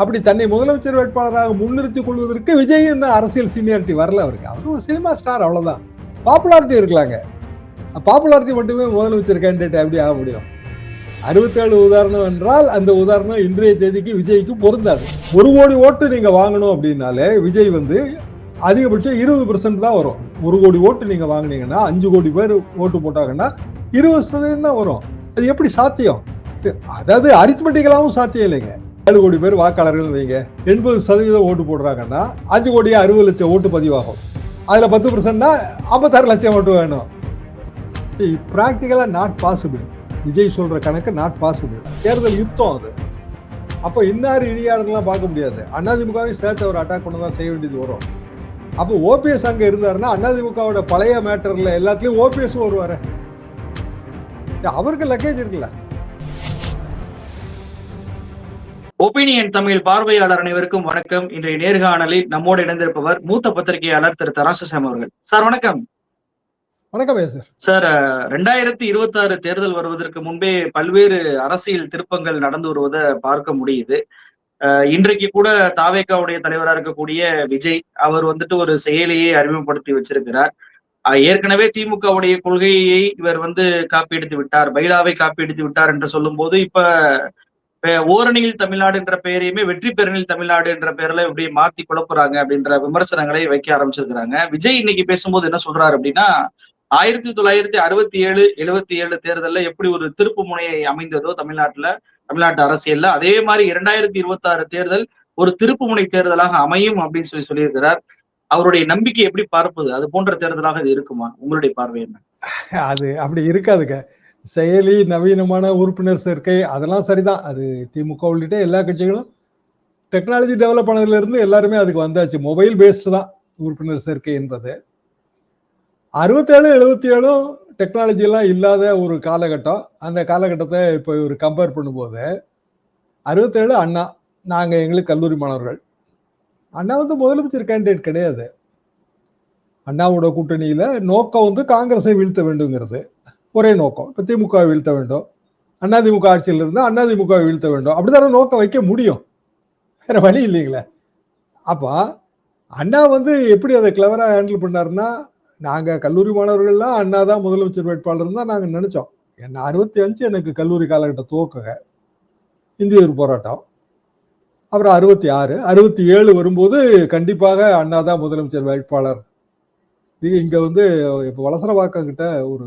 அப்படி தன்னை முதலமைச்சர் வேட்பாளராக முன்னிறுத்திக் கொள்வதற்கு விஜய் என்ன அரசியல் சீனியாரிட்டி வரல அவருக்கு. அவர் ஒரு சினிமா ஸ்டார் அவ்வளோதான் பாப்புலாரிட்டி இருக்கலாங்க. பாப்புலாரிட்டி மட்டுமே முதலமைச்சர் கேண்டிடேட் எப்படி ஆக முடியும்? அறுபத்தேழு உதாரணம் என்றால் அந்த உதாரணம் இன்றைய தேதிக்கு விஜய்க்கு பொருந்தாது. ஒரு கோடி ஓட்டு நீங்கள் வாங்கணும் அப்படின்னாலே விஜய் வந்து அதிகபட்சம் இருபது பர்சன்ட் தான் வரும். ஒரு கோடி ஓட்டு நீங்கள் வாங்குனீங்கன்னா அஞ்சு கோடி பேர் ஓட்டு போட்டாங்கன்னா இருபது சதவீதம் தான் வரும். அது எப்படி சாத்தியம்? அதாவது அரித்மெட்டிக்கலாகவும் சாத்தியம் இல்லைங்க. ஏழு கோடி பேர் வாக்காளர்கள் வைங்க. எண்பது சதவீதம் ஓட்டு போடுறாங்கன்னா அஞ்சு கோடியே அறுபது லட்சம் ஓட்டு பதிவாகும். அதில் பத்து பர்சன்ட்னா ஐம்பத்தாறு லட்சம் ஓட்டு வேணும். ப்ராக்டிக்கலாக நாட் பாசிபிள் விஜய் சொல்கிற கணக்கு நாட் பாசிபிள் தேர்தல் யுத்தம் அது. அப்போ இன்னார் இனியாருங்கெல்லாம் பார்க்க முடியாது. அதிமுகவையும் சேர்த்து அவர் அட்டாக் பண்ண தான் செய்ய வேண்டியது வரும். அப்போ ஓபிஎஸ் அங்கே இருந்தாருன்னா அதிமுகவோட பழைய மேட்டர்ல எல்லாத்துலயும் ஓபிஎஸ் வருவார். அவருக்கு லக்கேஜ் இருக்குல்ல. ஒப்பீனியன் தமிழ் பார்வையாளர் அனைவருக்கும் வணக்கம். இன்றைய நேர்காணலில் நம்மோடு இணைந்திருப்பவர் மூத்த பத்திரிகையாளர் திரு தராசுசாமி அவர்கள். சார் வணக்கம். வணக்கம் சார். சார் ரெண்டாயிரத்தி இருபத்தி ஆறு தேர்தல் வருவதற்கு முன்பே பல்வேறு அரசியல் திருப்பங்கள் நடந்து வருவதை பார்க்க முடியுது. இன்றைக்கு கூட தாவேக்காவுடைய தலைவராக இருக்கக்கூடிய விஜய் அவர் வந்துட்டு ஒரு செயலியை அறிமுகப்படுத்தி வச்சிருக்கிறார். ஏற்கனவே திமுகவுடைய கொள்கையை இவர் வந்து காப்பி விட்டார் பைலாவை காப்பி விட்டார் என்று சொல்லும் போது இப்ப ஓரணியில் தமிழ்நாடு என்ற பெயரையுமே வெற்றி பெருணில் தமிழ்நாடு என்ற பெயர்ல இப்படி மாத்தி குழப்புறாங்க அப்படின்ற விமர்சனங்களை வைக்க ஆரம்பிச்சிருக்கிறாங்க. விஜய் இன்னைக்கு பேசும்போது என்ன சொல்றாரு அப்படின்னா ஆயிரத்தி தொள்ளாயிரத்தி அறுபத்தி ஏழு எழுபத்தி ஏழு தேர்தலில் எப்படி ஒரு திருப்பு முனையை அமைந்ததோ தமிழ்நாட்டுல தமிழ்நாட்டு அரசியல்ல அதே மாதிரி இரண்டாயிரத்தி இருபத்தி ஆறு தேர்தல் ஒரு திருப்பு முனை தேர்தலாக அமையும் அப்படின்னு சொல்லி சொல்லியிருக்கிறார். அவருடைய நம்பிக்கை எப்படி பார்ப்பது? அது போன்ற தேர்தலாக இது இருக்குமா? உங்களுடைய பார்வை என்ன? அது அப்படி இருக்காதுங்க. செயலி நவீனமான உறுப்பினர் சேர்க்கை அதெல்லாம் சரிதான். அது திமுக உள்ளிட்ட எல்லா கட்சிகளும் டெக்னாலஜி டெவலப் ஆனதுலேருந்து எல்லாருமே அதுக்கு வந்தாச்சு. மொபைல் பேஸ்டு தான் உறுப்பினர் சேர்க்கை என்பது. அறுபத்தேழு எழுபத்தி ஏழும் டெக்னாலஜிலாம் இல்லாத ஒரு காலகட்டம். அந்த காலகட்டத்தை இப்போ ஒரு கம்பேர் பண்ணும்போது அறுபத்தேழு அண்ணா நாங்கள் எங்களுக்கு கல்லூரி மாணவர்கள். அண்ணா வந்து முதலமைச்சர் கேண்டிடேட் கிடையாது. அண்ணாவோட கூட்டணியில் நோக்கம் வந்து காங்கிரஸை வீழ்த்த வேண்டுங்கிறது. ஒரே நோக்கம். இப்போ திமுக வீழ்த்த வேண்டும். அண்ணாதிமுக ஆட்சியில் இருந்தால் அதிமுக வீழ்த்த வேண்டும். அப்படிதான நோக்கம் வைக்க முடியும். வேற வழி இல்லைங்களே. அப்போ அண்ணா வந்து எப்படி அதை கிளவராக ஹேண்டில் பண்ணாருன்னா நாங்கள் கல்லூரி மாணவர்கள்லாம் அண்ணா தான் முதலமைச்சர் வேட்பாளர் தான் நாங்கள் நினச்சோம். என்ன அறுபத்தி அஞ்சு எனக்கு கல்லூரி காலகட்ட துவக்கங்க. இந்திய போராட்டம். அப்புறம் அறுபத்தி ஆறு அறுபத்தி ஏழு வரும்போது கண்டிப்பாக அண்ணா தான் முதலமைச்சர் வேட்பாளர். இது இங்கே வந்து இப்போ வளசரவாக்கங்கிட்ட ஒரு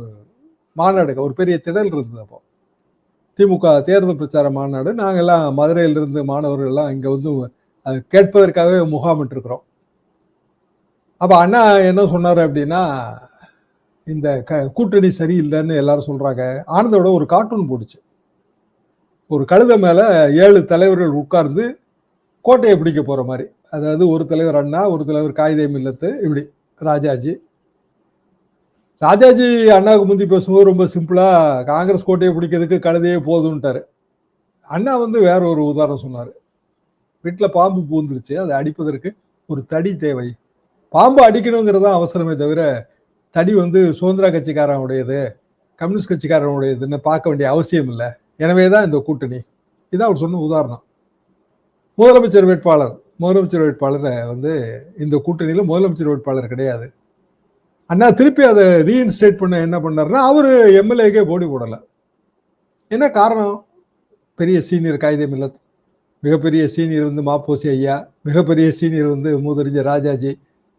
மாநாடு ஒரு பெரிய திடல் இருந்தது அப்போ. திமுக தேர்தல் பிரச்சார மாநாடு. நாங்கள்லாம் மதுரையிலிருந்து மாணவர்கள்லாம் இங்கே வந்து கேட்பதற்காகவே முகாமிட்டிருக்கிறோம் அப்போ அண்ணா என்ன சொன்னார் அப்படின்னா இந்த க கூட்டணி சரியில்லைன்னு எல்லாரும் சொல்றாங்க. ஆனந்தோட ஒரு கார்ட்டூன் போடுச்சு ஒரு கழுத மேல ஏழு தலைவர்கள் உட்கார்ந்து கோட்டையை பிடிக்க போற மாதிரி. அதாவது ஒரு தலைவர் அண்ணா ஒரு தலைவர் காகிதம் இல்லத்து இப்படி ராஜாஜி. ராஜாஜி அண்ணாவுக்கு முந்தி பேசும்போது ரொம்ப சிம்பிளா காங்கிரஸ் கோட்டையை பிடிக்கிறதுக்கு கழுதையே போதும்ட்டாரு அண்ணா வந்து வேற ஒரு உதாரணம் சொன்னார். வீட்டில் பாம்பு பூந்துருச்சு அதை அடிப்பதற்கு ஒரு தடி தேவை. பாம்பு அடிக்கணுங்கிறது தான் அவசரமே தவிர தடி வந்து சுதந்திர கட்சிக்காரனுடையது கம்யூனிஸ்ட் கட்சிக்காரனுடையதுன்னு பார்க்க வேண்டிய அவசியம் இல்லை. எனவே தான் இந்த கூட்டணி. இதான் அவர் சொன்ன உதாரணம். முதலமைச்சர் வேட்பாளர் முதலமைச்சர் வேட்பாளரை வந்து இந்த கூட்டணியில் முதலமைச்சர் வேட்பாளர் கிடையாது. அண்ணா திருப்பி அதை ரீஇன்ஸ்டேட் பண்ண என்ன பண்ணார்னா அவர் எம்எல்ஏக்கே போடி போடலை. என்ன காரணம்? பெரிய சீனியர் காகிதம் மில்லத் மிகப்பெரிய சீனியர் வந்து மாப்போசி ஐயா மிகப்பெரிய சீனியர் வந்து மூதறிஞர் ராஜாஜி.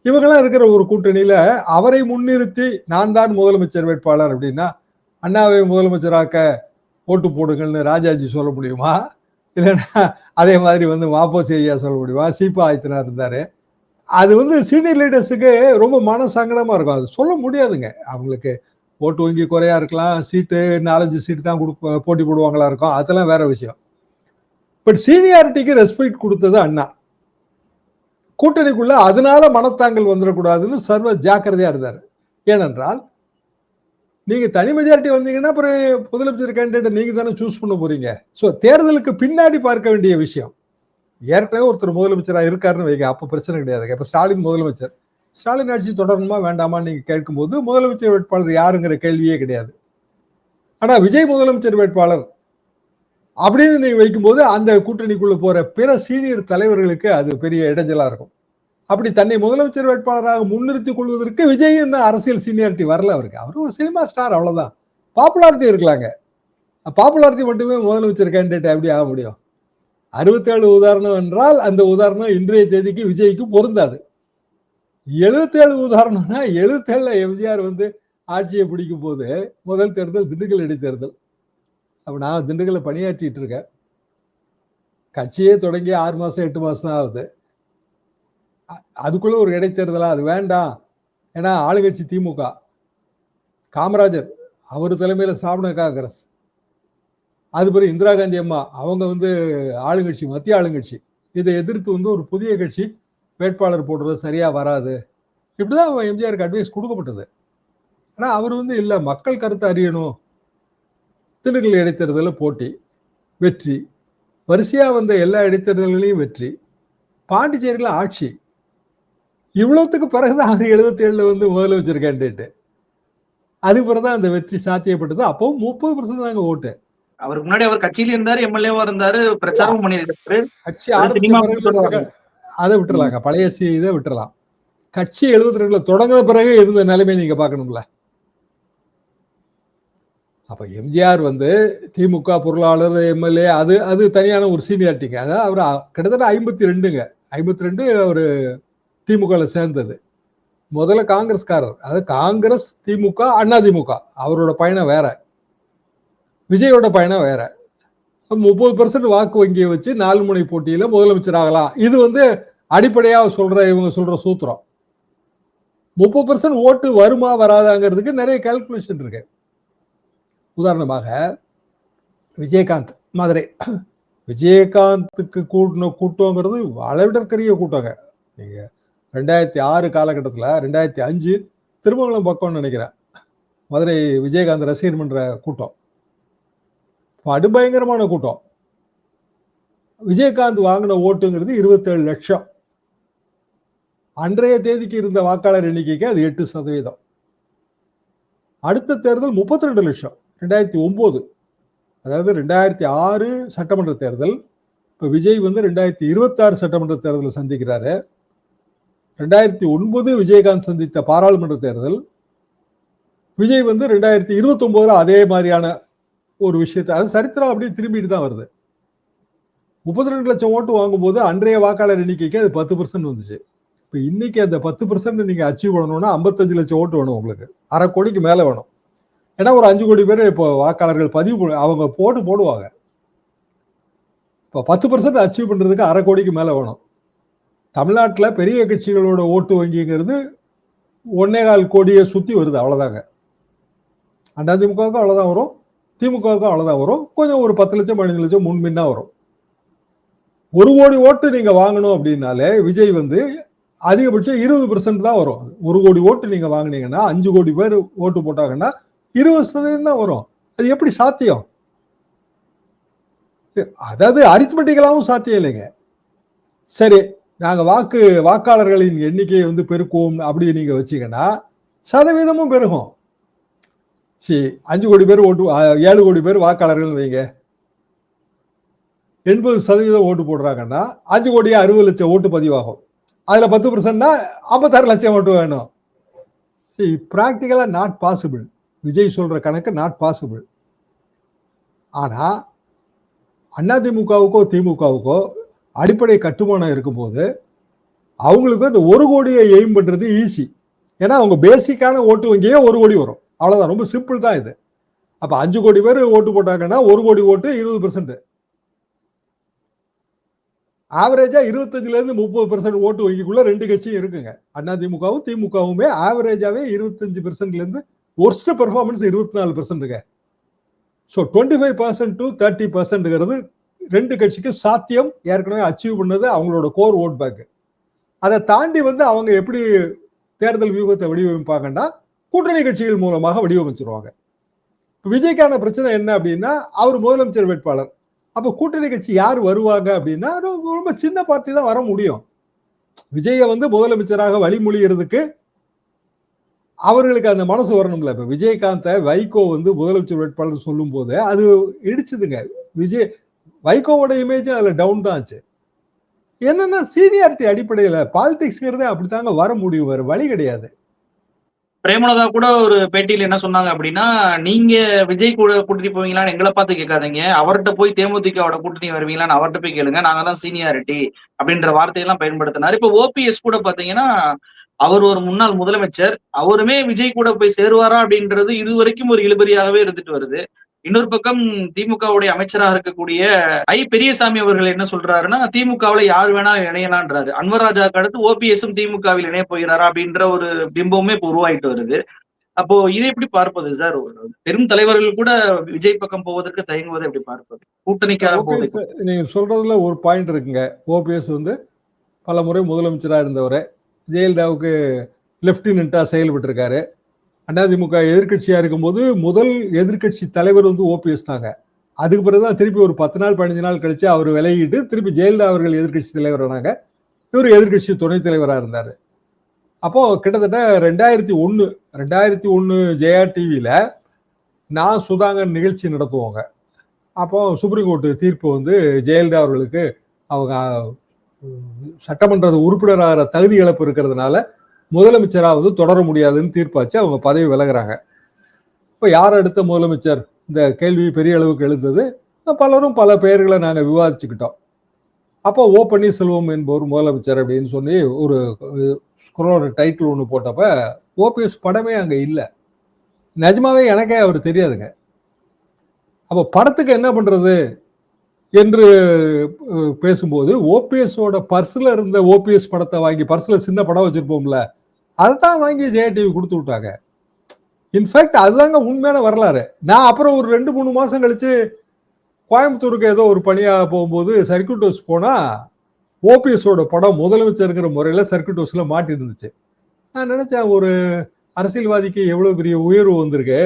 இவங்கெல்லாம் இருக்கிற ஒரு கூட்டணியில் அவரை முன்னிறுத்தி நான் தான் முதலமைச்சர் வேட்பாளர் அப்படின்னா அண்ணாவை முதலமைச்சராக்க ஓட்டு போடுங்கள்னு ராஜாஜி சொல்ல முடியுமா? இல்லைன்னா அதே மாதிரி வந்து மாப்போசி ஐயா சொல்ல முடியுமா? சீப்பா ஆயத்தனா இருந்தார். அது வந்து சீனியர் லீடர்ஸுக்கு ரொம்ப மனசங்கடமாக இருக்கும். அது சொல்ல முடியாதுங்க. அவங்களுக்கு ஓட்டு வங்கி குறையா இருக்கலாம் சீட்டு நாலஞ்சு சீட்டு தான் கொடுப்ப போட்டி போடுவாங்களா இருக்கும். அதெல்லாம் வேற விஷயம். பட் சீனியாரிட்டிக்கு ரெஸ்பெக்ட் கொடுத்தது அண்ணா. கூட்டணிக்குள்ள அதனால மனத்தாங்கல் வந்துடக்கூடாதுன்னு சர்வ ஜாக்கிரதையா இருந்தார். ஏனென்றால் நீங்க தனி மெஜாரிட்டி வந்தீங்கன்னா அப்புறம் முதலமைச்சர் கேண்டிடேட் நீங்க தானே சூஸ் பண்ண போறீங்க. ஸோ தேர்தலுக்கு பின்னாடி பார்க்க வேண்டிய விஷயம். ஏற்கனவே ஒருத்தர் முதலமைச்சராக இருக்காருன்னு வைங்க அப்போ பிரச்சனை கிடையாது. இப்போ ஸ்டாலின் முதலமைச்சர். ஸ்டாலின் ஆட்சி தொடரணுமா வேண்டாமான்னு நீங்கள் கேட்கும்போது முதலமைச்சர் வேட்பாளர் யாருங்கிற கேள்வியே கிடையாது. ஆனால் விஜய் முதலமைச்சர் வேட்பாளர் அப்படின்னு நீங்கள் வைக்கும்போது அந்த கூட்டணிக்குள்ளே போகிற பிற சீனியர் தலைவர்களுக்கு அது பெரிய இடைஞ்சலாக இருக்கும். அப்படி தன்னை முதலமைச்சர் வேட்பாளராக முன்னிறுத்தி கொள்வதற்கு விஜய் இன்னும் அரசியல் சீனியாரிட்டி வரல அவருக்கு. அவர் ஒரு சினிமா ஸ்டார் அவ்வளோதான் பாப்புலாரிட்டி இருக்கலாங்க. பாப்புலாரிட்டி மட்டுமே முதலமைச்சர் கேண்டிடேட் எப்படி ஆக முடியும்? அறுபத்தேழு உதாரணம் என்றால் அந்த உதாரணம் இன்றைய தேதிக்கு விஜய்க்கு பொருந்தாது. எழுபத்தேழு உதாரணம்னா எழுபத்தேழுல எம்ஜிஆர் வந்து ஆட்சியை பிடிக்கும் போது முதல் தேர்தல் திண்டுக்கல் இடைத்தேர்தல் அப்போ நான் திண்டுக்கல்ல பணியாற்றிட்டு இருக்கேன். கட்சியே தொடங்கி ஆறு மாதம் எட்டு மாதம் தான் ஆகுது. அ- அதுக்குள்ள ஒரு இடைத்தேர்தலா அது வேண்டாம். ஏன்னா ஆளுங்கட்சி திமுக. காமராஜர் அவர் தலைமையில் ஸ்தாபன காங்கிரஸ். அது பிறகு இந்திரா காந்தி அம்மா அவங்க வந்து ஆளுங்கட்சி மத்திய ஆளுங்கட்சி. இதை எதிர்த்து வந்து ஒரு புதிய கட்சி வேட்பாளர் போடுறது சரியாக வராது. இப்படிதான் அவன் எம்ஜிஆருக்கு அட்வைஸ் கொடுக்கப்பட்டது. ஆனால் அவர் வந்து இல்லை மக்கள் கருத்தை அறியணும். திண்டுக்கல் இடைத்தேர்தலில் போட்டி வெற்றி. வரிசையாக வந்த எல்லா இடைத்தேர்தல்களையும் வெற்றி. பாண்டிச்சேரியில் ஆட்சி. இவ்வளோத்துக்கு பிறகுதான் அவர் எழுபத்தி ஏழில் வந்து முதலமைச்சர் கேண்டிடேட் அதுக்கு பிறகுதான் அந்த வெற்றி சாத்தியப்பட்டது. அப்போ முப்பது பர்சன்ட் தாங்க ஓட்டு. அவருக்கு முன்னாடி அவர் கட்சியில இருந்தாரு எம்எல்ஏவா இருந்தாரு பிரச்சாரமும் பண்ணியிருக்காரு. கட்சி அது விட்டுறலாங்க பழைய இதை விட்டுறலாம். கட்சி எழுபத்தி ரெண்டுல தொடங்கின பிறகு இருந்த நிலைமை நீங்க பார்க்கணும்ல. அப்ப எம்ஜிஆர் வந்து திமுக பொருளாளர் எம்எல்ஏ அது அது தனியான ஒரு சீனியாரிட்டிங்க. அதாவது அவர் கிட்டத்தட்ட ஐம்பத்தி ரெண்டுங்க. ஐம்பத்தி ரெண்டு அவர் திமுகவில் சேர்ந்தது. முதல்ல காங்கிரஸ்காரர். அதாவது காங்கிரஸ் திமுக அண்ணா திமுக. அவரோட பயணம் வேற. விஜயோட பயணம் வேற. முப்பது பர்சன்ட் வாக்கு வங்கியை வச்சு நாலு முனை போட்டியில முதலமைச்சர் ஆகலாம் இது வந்து அடிப்படையா சொல்ற இவங்க சொல்ற சூத்திரம். முப்பது பர்சன்ட் ஓட்டு வருமா வராதாங்கிறதுக்கு நிறைய கால்குலேஷன் இருக்கு. உதாரணமாக விஜயகாந்த் மதுரை. விஜயகாந்துக்கு கூட்டின கூட்டங்கிறது அளவிடற்கரிய கூட்டங்க. நீங்க ரெண்டாயிரத்தி ஆறு காலகட்டத்தில் ரெண்டாயிரத்தி அஞ்சு திருமங்கலம் பக்கம்னு நினைக்கிறேன். மதுரை விஜயகாந்த் ரசிகர் மன்ற கூட்டம். படுபயங்கரமான கூட்டம். விஜயகாந்த் வாங்கின ஓட்டுங்கிறது இருபத்தேழு லட்சம். அன்றைய தேதிக்கு இருந்த வாக்காளர் எண்ணிக்கைக்கு அது எட்டு சதவீதம். அடுத்த தேர்தல் முப்பத்தி ரெண்டு லட்சம் ரெண்டாயிரத்தி ஒம்பது. அதாவது ரெண்டாயிரத்தி ஆறு சட்டமன்ற தேர்தல். இப்போ விஜய் வந்து ரெண்டாயிரத்தி இருபத்தாறு சட்டமன்ற தேர்தலை சந்திக்கிறாரு. ரெண்டாயிரத்தி ஒன்பது விஜயகாந்த் சந்தித்த பாராளுமன்ற தேர்தல். விஜய் வந்து ரெண்டாயிரத்தி இருபத்தொம்போதில் அதே மாதிரியான ஒரு விஷயத்தை. அது சரித்திரம் அப்படியே திரும்பிட்டு தான் வருது. முப்பத்தி ரெண்டு லட்சம் ஓட்டு வாங்கும்போது அன்றைய வாக்காளர் எண்ணிக்கைக்கு அது பத்து பர்சன்ட் வந்துச்சு. இப்போ இன்னைக்கு அந்த பத்து பர்சன்ட் நீங்கள் அச்சீவ் பண்ணணும்னா ஐம்பத்தஞ்சு லட்சம் ஓட்டு வேணும் உங்களுக்கு. அரை கோடிக்கு மேலே வேணும். ஏன்னா ஒரு அஞ்சு கோடி பேர் இப்போ வாக்காளர்கள் பதிவு அவங்க போட்டு போடுவாங்க. இப்போ பத்து பர்சன்ட் அச்சீவ் பண்ணுறதுக்கு அரை கோடிக்கு மேலே வேணும். தமிழ்நாட்டில் பெரிய கட்சிகளோட ஓட்டு வங்கிங்கிறது ஒன்னே கால் கோடியை சுற்றி வருது அவ்வளோதாங்க அதிமுகவுக்கும் அவ்வளோதான் வரும். திமுகவுக்கும் அவ்வளோதான் வரும். கொஞ்சம் ஒரு பத்து லட்சம் பதினஞ்சு லட்சம் முன்பின்னா வரும். ஒரு கோடி ஓட்டு நீங்க வாங்கணும் அப்படின்னாலே விஜய் வந்து அதிகபட்சம் இருபது பெர்சன்ட் தான் வரும். ஒரு கோடி ஓட்டு நீங்க வாங்குனீங்கன்னா அஞ்சு கோடி பேர் ஓட்டு போட்டாங்கன்னா இருபது சதவீதம் தான் வரும். அது எப்படி சாத்தியம்? அதாவது அரித்மெட்டிக்கலாகவும் சாத்தியம் இல்லைங்க. சரி நாங்க வாக்கு வாக்காளர்களின் எண்ணிக்கையை வந்து பெருக்குவோம் அப்படி நீங்க வச்சீங்கன்னா சதவீதமும் பெருகும். சரி அஞ்சு கோடி பேர் ஓட்டு ஏழு கோடி பேர் வாக்காளர்கள் வைங்க. எண்பது சதவீதம் ஓட்டு போடுறாங்கன்னா அஞ்சு கோடியே அறுபது லட்சம் ஓட்டு பதிவாகும். அதில் பத்து பர்சன்ட்னா ஐம்பத்தாறு லட்சம் ஓட்டு வேணும். சரி ப்ராக்டிக்கலாக நாட் பாசிபிள் விஜய் சொல்கிற கணக்கு நாட் பாசிபிள் ஆனால் அதிமுகவுக்கோ திமுகவுக்கோ அடிப்படை கட்டுமானம் இருக்கும்போது அவங்களுக்கு அந்த ஒரு கோடியை எய்ம் பண்ணுறது ஈஸி ஏன்னா அவங்க பேசிக்கான ஓட்டு வங்கியே ஒரு கோடி வரும். அவ்வளோதான் ரொம்ப சிம்பிள் தான் இது. அப்போ அஞ்சு கோடி பேர் ஓட்டு போட்டாங்கன்னா ஒரு கோடி ஓட்டு இருபது பெர்சன்ட் ஆவரேஜாக இருபத்தஞ்சிலேருந்து முப்பது பெர்சன்ட் ஓட்டு வங்கிக்குள்ளே ரெண்டு கட்சியும் இருக்குங்க. அண்ணா திமுகவும் திமுகவுமே ஆவரேஜாவே இருபத்தஞ்சு பெர்சன்ட்லேருந்து ஒர்ஸ்ட் பெர்ஃபார்மன்ஸ் இருபத்தி நாலு பெர்சன்ட்டுங்க so twenty five percent to thirty பர்சன்ட்டுங்கிறது ரெண்டு கட்சிக்கு சாத்தியம் ஏற்கனவே அச்சீவ் பண்ணது அவங்களோட கோர் ஓட் பேக்கு அதை தாண்டி வந்து அவங்க எப்படி தேர்தல் வியூகத்தை வடிவமைப்பாங்கன்னா கூட்டணி கட்சிகள் மூலமாக வடிவமைச்சிருவாங்க. விஜய்க்கான பிரச்சனை என்ன அப்படின்னா அவர் முதலமைச்சர் வேட்பாளர். அப்போ கூட்டணி கட்சி யார் வருவாங்க அப்படின்னா ரொம்ப ரொம்ப சின்ன பார்ட்டி தான் வர முடியும். விஜயை வந்து முதலமைச்சராக வழிமொழிகிறதுக்கு அவர்களுக்கு அந்த மனசு வரணும்ல. இப்போ விஜயகாந்தை வைகோ வந்து முதலமைச்சர் வேட்பாளர் சொல்லும் போது அது இடிச்சுதுங்க. விஜய் வைகோவோட இமேஜும் அதில் டவுன் தான் ஆச்சு. என்னன்னா சீனியாரிட்டி அடிப்படையில் பாலிடிக்ஸ்ங்கிறதே அப்படித்தாங்க வர முடியும். வேறு வழி கிடையாது. பிரேமலதா கூட ஒரு பேட்டியில என்ன சொன்னாங்க அப்படின்னா நீங்க விஜய் கூட கூட்டிட்டு போவீங்களான்னு எங்களை பார்த்து கேட்காதீங்க. அவர்கிட்ட போய் தேமுதிகவோட கூட்டணி வருவீங்களான்னு அவர்கிட்ட போய் கேளுங்க. நாங்க தான் சீனியாரிட்டி அப்படின்ற வார்த்தையெல்லாம் பயன்படுத்தினார். இப்ப ஓபிஎஸ் கூட பாத்தீங்கன்னா அவர் ஒரு முன்னாள் முதலமைச்சர். அவருமே விஜய் கூட போய் சேருவாரா அப்படின்றது இதுவரைக்கும் ஒரு இழுபறியாகவே இருந்துட்டு வருது. இன்னொரு பக்கம் திமுகவுடைய அமைச்சராக இருக்கக்கூடிய ஐ பெரியசாமி அவர்கள் என்ன சொல்றாருன்னா திமுகவுல யார் வேணா இணையலான்றாரு அன்வராஜாக்கு அடுத்து ஓபிஎஸும் திமுகவில் இணைய போகிறாரா அப்படின்ற ஒரு பிம்பமுமே இப்போ உருவாயிட்டு வருது. அப்போ இதை எப்படி பார்ப்பது சார்? பெரும் தலைவர்கள் கூட விஜய் பக்கம் போவதற்கு தயங்குவதை எப்படி பார்ப்பது? கூட்டணிக்காக போவதை நீங்க சொல்றதுல ஒரு பாயிண்ட் இருக்குங்க. ஓபிஎஸ் வந்து பல முறை முதலமைச்சரா இருந்தவர். ஜெயலலிதாவுக்கு லெப்டினண்டா செயல்பட்டு இருக்காரு அதிமுக எதிர்க்கட்சியா இருக்கும்போது முதல் எதிர்க்கட்சி தலைவர் வந்து ஓபிஎஸ் தாங்க. அதுக்கு பிறகுதான் திருப்பி ஒரு பத்து நாள் பதினஞ்சு நாள் கழிச்சு அவர் விலகிட்டு திருப்பி ஜெயலலிதா அவர்கள் எதிர்க்கட்சி தலைவர் ஆனாங்க இவர் எதிர்க்கட்சி துணைத் தலைவராக இருந்தார். அப்போ கிட்டத்தட்ட ரெண்டாயிரத்தி ஒன்று ரெண்டாயிரத்தி ஒன்று ஜெயா டிவியில் நான் சுதாங்கன் நிகழ்ச்சி நடத்துவோங்க. அப்போ சுப்ரீம் கோர்ட்டு தீர்ப்பு வந்து ஜெயலலிதா அவர்களுக்கு அவங்க சட்டமன்ற உறுப்பினராகிற தகுதி இழப்பு இருக்கிறதுனால முதலமைச்சராக வந்து தொடர முடியாதுன்னு தீர்ப்பாச்சு. அவங்க பதவி விலகுறாங்க. இப்போ யார் அடுத்த முதலமைச்சர்? இந்த கேள்வி பெரிய அளவுக்கு எழுந்தது. பலரும் பல பெயர்களை நாங்கள் விவாதிச்சுக்கிட்டோம். அப்போ ஓ பன்னீர்செல்வம் என்பவர் முதலமைச்சர் அப்படின்னு சொல்லி ஒரு ஸ்க்ரோலர் டைட்டில் ஒன்று போட்டப்ப ஓபிஎஸ் படமே அங்கே இல்லை. நிஜமாவே எனக்கே அவர் தெரியாதுங்க. அப்போ படத்துக்கு என்ன பண்ணுறது என்று பேசும்போது ஓபிஎஸோட பர்ஸில் இருந்த ஓபிஎஸ் படத்தை வாங்கி பர்ஸில் சின்ன படம் வச்சுருப்போம்ல அதை தான் வாங்கி ஜெயா டிவி கொடுத்து விட்டாங்க. இன்ஃபேக்ட் அதுதாங்க உண்மையான வரலாறு. நான் அப்புறம் ஒரு ரெண்டு மூணு மாதம் கழிச்சு கோயம்புத்தூருக்கு ஏதோ ஒரு பணியாக போகும்போது சர்க்கியூட் ஹவுஸ் போனால் ஓபிஎஸோட படம் முதலமைச்சருங்கிற முறையில் சர்க்கியூட் ஹவுஸில் மாட்டி இருந்துச்சு. நான் நினச்சேன் ஒரு அரசியல்வாதிக்கு எவ்வளோ பெரிய உயர்வு வந்திருக்கு.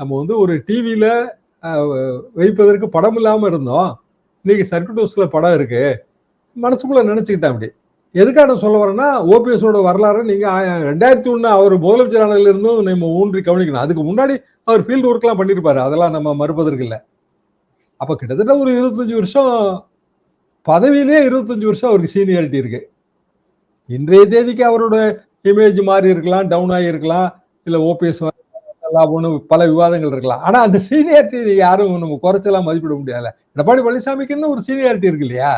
நம்ம வந்து ஒரு டிவியில் வைப்பதற்கு படம் இல்லாமல் இருந்தோம். இன்னைக்கு சர்க்கியூட் ஹவுஸில் படம் இருக்குது மனசுக்குள்ளே நினச்சிக்கிட்டேன் அப்படி. எதுக்காக நான் சொல்ல வரேன்னா ஓபிஎஸோட வரலாறு நீங்கள் ரெண்டாயிரத்தி ஒன்று அவர் முதலமைச்சர் ஆனதுல இருந்தும் நம்ம ஊன்றி கவனிக்கணும். அதுக்கு முன்னாடி அவர் ஃபீல்டு ஒர்க்லாம் பண்ணியிருப்பாரு அதெல்லாம் நம்ம மறுப்பதற்கு இல்லை. அப்போ கிட்டத்தட்ட ஒரு இருபத்தஞ்சு வருஷம் பதவியிலே இருபத்தஞ்சி வருஷம் அவருக்கு சீனியாரிட்டி இருக்கு. இன்றைய தேதிக்கு அவரோட இமேஜ் மாறி இருக்கலாம் டவுன் ஆகியிருக்கலாம் இல்லை ஓபிஎஸ் ஓபிஎஸ் லாபம்னு பல விவாதங்கள் இருக்கலாம். ஆனால் அந்த சீனியாரிட்டி யாரும் நம்ம குறைச்செல்லாம் மதிப்பிட முடியாது எடப்பாடி பழனிசாமிக்குன்னு ஒரு சீனியாரிட்டி இருக்கு இல்லையா?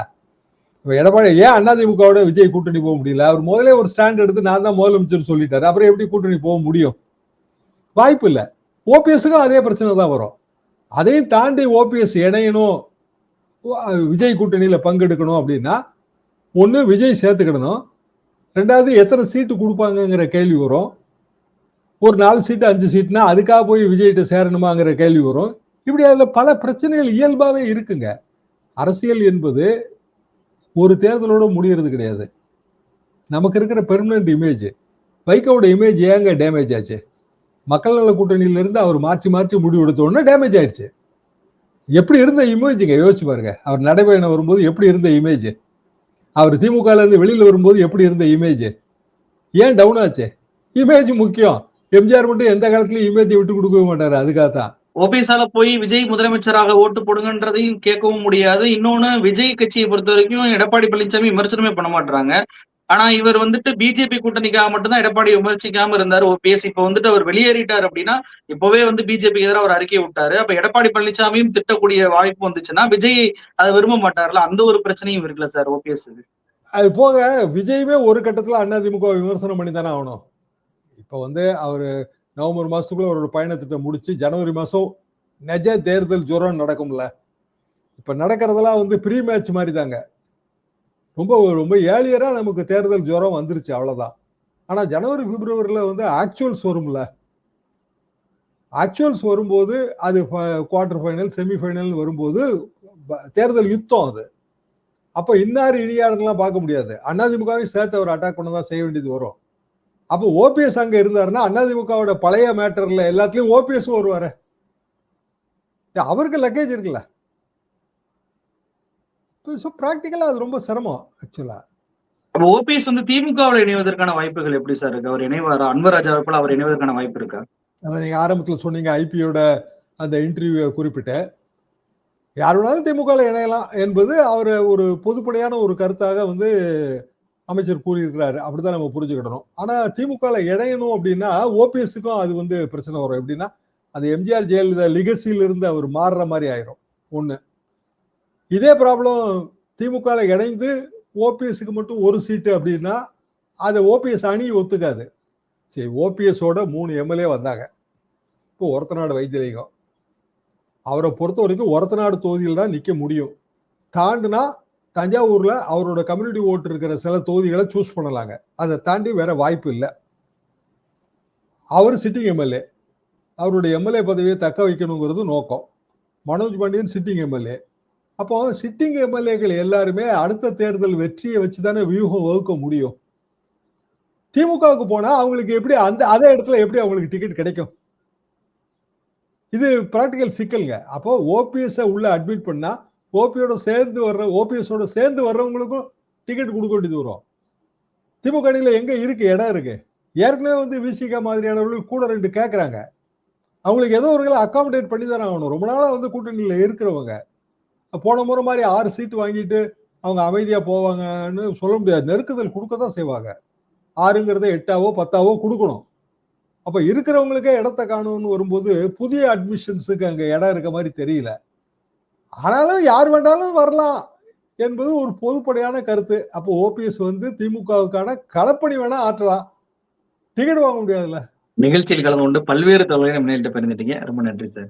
இப்போ எடப்பாடி ஏன் அதிமுகவோட விஜய் கூட்டணி போக முடியல? அவர் முதலே ஒரு ஸ்டாண்ட் எடுத்து நான் தான் முதலமைச்சர் சொல்லிட்டாரு. அப்புறம் எப்படி கூட்டணி போக முடியும்? வாய்ப்பு இல்லை. ஓபிஎஸ்க்கும் அதே பிரச்சனை தான் வரும். அதையும் தாண்டி ஓபிஎஸ் இணையணும். விஜய் கூட்டணியில் பங்கெடுக்கணும் அப்படின்னா ஒன்று விஜய் சேர்த்துக்கிடணும். ரெண்டாவது எத்தனை சீட்டு கொடுப்பாங்கங்கிற கேள்வி வரும். ஒரு நாலு சீட்டு அஞ்சு சீட்னா அதுக்காக போய் விஜய்கிட்ட சேரணுமாங்கிற கேள்வி வரும். இப்படி அதில் பல பிரச்சனைகள் இயல்பாகவே இருக்குங்க. அரசியல் என்பது ஒரு தேர்தலோட முடியறது கிடையாது. நமக்கு இருக்கிற பெர்மனன்ட் இமேஜ் வைகோவோட இமேஜ் ஏங்க டேமேஜ் ஆச்சு? மக்கள் நல கூட்டணியிலிருந்து அவர் மாற்றி மாற்றி முடிவு எடுத்தோடனே டேமேஜ் ஆயிடுச்சு. எப்படி இருந்த இமேஜுங்க யோசிச்சு பாருங்க. அவர் நடைபயணம் வரும்போது எப்படி இருந்த இமேஜ் அவர் திமுகலேருந்து வெளியில் வரும்போது எப்படி இருந்த இமேஜ் ஏன் டவுன் ஆச்சு? இமேஜ் முக்கியம். எம்ஜிஆர் மட்டும் எந்த காலத்துலையும் இமேஜை விட்டு கொடுக்கவே மாட்டார். அதுக்காக தான் ஓபிஎஸ்ஆல போய் விஜய் முதலமைச்சராக ஓட்டு போடுங்கன்றதையும் கேட்கவும் முடியாது. இன்னொன்னு விஜய் கட்சியை பொறுத்த வரைக்கும் எடப்பாடி பழனிசாமி விமர்சனமே பண்ண மாட்டாங்க ஆனா இவர் வந்துட்டு பிஜேபி கூட்டணிக்காக மட்டும்தான் எடப்பாடி விமர்சிக்காம இருந்தாரு. ஓபிஎஸ் இப்ப வந்துட்டு அவர் வெளியேறிட்டார் அப்படின்னா இப்பவே வந்து பிஜேபி எதிராக அவர் அறிக்கை விட்டாரு. அப்ப எடப்பாடி பழனிசாமியும் திட்டக்கூடிய வாய்ப்பு வந்துச்சுன்னா விஜய் அதை விரும்ப மாட்டார்ல அந்த ஒரு பிரச்சனையும் இருக்குல்ல சார் ஓபிஎஸ் அது போக விஜயுமே ஒரு கட்டத்துல அதிமுக விமர்சனம் பண்ணி தானே ஆகணும். இப்போ வந்து அவரு நவம்பர் மாதத்துக்குள்ளே ஒரு பயணத்திட்ட முடிச்சு ஜனவரி மாதம் நெஜ தேர்தல் ஜுரம் நடக்கும்ல. இப்போ நடக்கிறதெல்லாம் வந்து ப்ரீ மேட்ச் மாதிரி தாங்க ரொம்ப ரொம்ப ஏழியராக நமக்கு தேர்தல் ஜுரம் வந்துருச்சு அவ்வளோதான் ஆனால் ஜனவரி பிப்ரவரியில் வந்து ஆக்சுவல்ஸ் வரும்ல. ஆக்சுவல்ஸ் வரும்போது அது குவார்டர் ஃபைனல் செமிஃபைனல் வரும்போது தேர்தல் யுத்தம் அது. அப்போ இன்னார் இனியாருலாம் பார்க்க முடியாது. அதிமுகவையும் சேர்த்து அவர் அட்டாக் பண்ண தான் செய்ய வேண்டியது வரும். அப்போ ஓபிஎஸ் அங்க இருந்தாருன்னா அதிமுகவோட பழைய மேட்டர்ல எல்லாத்துலயும் ஓபிஎஸ் வருவாரு. அவருக்கு லக்கேஜ் இருக்குல்ல? ஸோ ப்ராக்டிக்கலா அது ரொம்ப சிரமம் ஆக்சுவலா அப்ப ஓபிஎஸ் வந்து திமுகவில் இணைவதற்கான வாய்ப்புகள் எப்படி சார் இருக்கு? அவர் இணைவாரா? அன்வராஜா போல அவர் இணைவதற்கான வாய்ப்பு இருக்கா? அதை நீங்க ஆரம்பத்துல சொன்னீங்க ஐபியோட அந்த இன்டர்வியூ குறிப்பிட்ட. யார் வேணாலும் திமுகவில் இணையலாம் என்பது அவர் ஒரு பொதுப்படையான ஒரு கருத்தாக வந்து அமைச்சர் கூறியிருக்கிறாரு. அப்படிதான் நம்ம புரிஞ்சுக்கிடணும். ஆனா திமுகவில் இணையணும் அப்படின்னா ஓபிஎஸ்க்கும் அது வந்து பிரச்சனை வரும். எப்படின்னா அந்த எம்ஜிஆர் ஜெயலலிதா லிகசியில இருந்து அவர் மாறுற மாதிரி ஆயிரும். ஒண்ணு. இதே ப்ராப்ளம் திமுகவில் இணைந்து ஓபிஎஸ்க்கு மட்டும் ஒரு சீட்டு அப்படின்னா அதை ஓபிஎஸ் அணி ஒத்துக்காது. சரி ஓபிஎஸோட மூணு எம்எல்ஏ வந்தாங்க. இப்போ ஒரத்தநாடு வைத்தியலிங்கம். அவரை பொறுத்த வரைக்கும் ஒரத்தநாடு தொகுதியில் தான் நிற்க முடியும். தாண்டுனா தஞ்சாவூர்ல அவரோட கம்யூனிட்டி ஓட்டு இருக்கிற சில தொகுதிகளை சூஸ் பண்ணலாங்க. அதை தாண்டி வேற வாய்ப்பு இல்லை. அவர் சிட்டிங் எம்எல்ஏ அவருடைய எம்எல்ஏ பதவியை தக்க வைக்கணுங்கிறது நோக்கம். மனோஜ் பாண்டியன் சிட்டிங் எம்எல்ஏ அப்போ சிட்டிங் எம்எல்ஏக்கள் எல்லாருமே அடுத்த தேர்தல் வெற்றியை வச்சு தானே வியூகம் வகுக்க முடியும். திமுகவுக்கு போனா அவங்களுக்கு எப்படி அந்த அதே இடத்துல எப்படி அவங்களுக்கு டிக்கெட் கிடைக்கும்? இது பிராக்டிக்கல் சிக்கல்ங்க. அப்போ ஓபிஎஸ் உள்ள அட்மிட் பண்ணா ஓபியோட சேர்ந்து வர்ற ஓபிஎஸோட சேர்ந்து வர்றவங்களுக்கும் டிக்கெட் கொடுக்க வேண்டியது வரும். திமுக அணியில் எங்கே இருக்கு? இடம் இருக்கு. ஏற்கனவே வந்து விசிகா மாதிரியானவர்கள் கூட ரெண்டு கேட்குறாங்க அவங்களுக்கு ஏதோ ஒரு அக்காமடேட் பண்ணி தானே ஆகணும். ரொம்ப நாளாக வந்து கூட்டணியில் இருக்கிறவங்க. போன முறை மாதிரி ஆறு சீட்டு வாங்கிட்டு அவங்க அமைதியாக போவாங்கன்னு சொல்ல முடியாது. நெருக்குதல் கொடுக்க தான் செய்வாங்க. ஆறுங்கிறத எட்டாவோ பத்தாவோ கொடுக்கணும். அப்போ இருக்கிறவங்களுக்கே இடத்த காணும்னு வரும்போது புதிய அட்மிஷன்ஸுக்கு அங்கே இடம் இருக்க மாதிரி தெரியல. ஆனாலும் யார் வேண்டாலும் வரலாம் என்பது ஒரு பொதுப்படையான கருத்து. அப்போ ஓபிஎஸ் வந்து திமுகவுக்கான களப்பணி வேணா ஆற்றலாம். டிக்கெட் வாங்க முடியாதுல்ல? நிகழ்ச்சியில் கலந்து கொண்டு பல்வேறு தகவல்களை நம்ம நேரிட்டு ரொம்ப நன்றி சார்.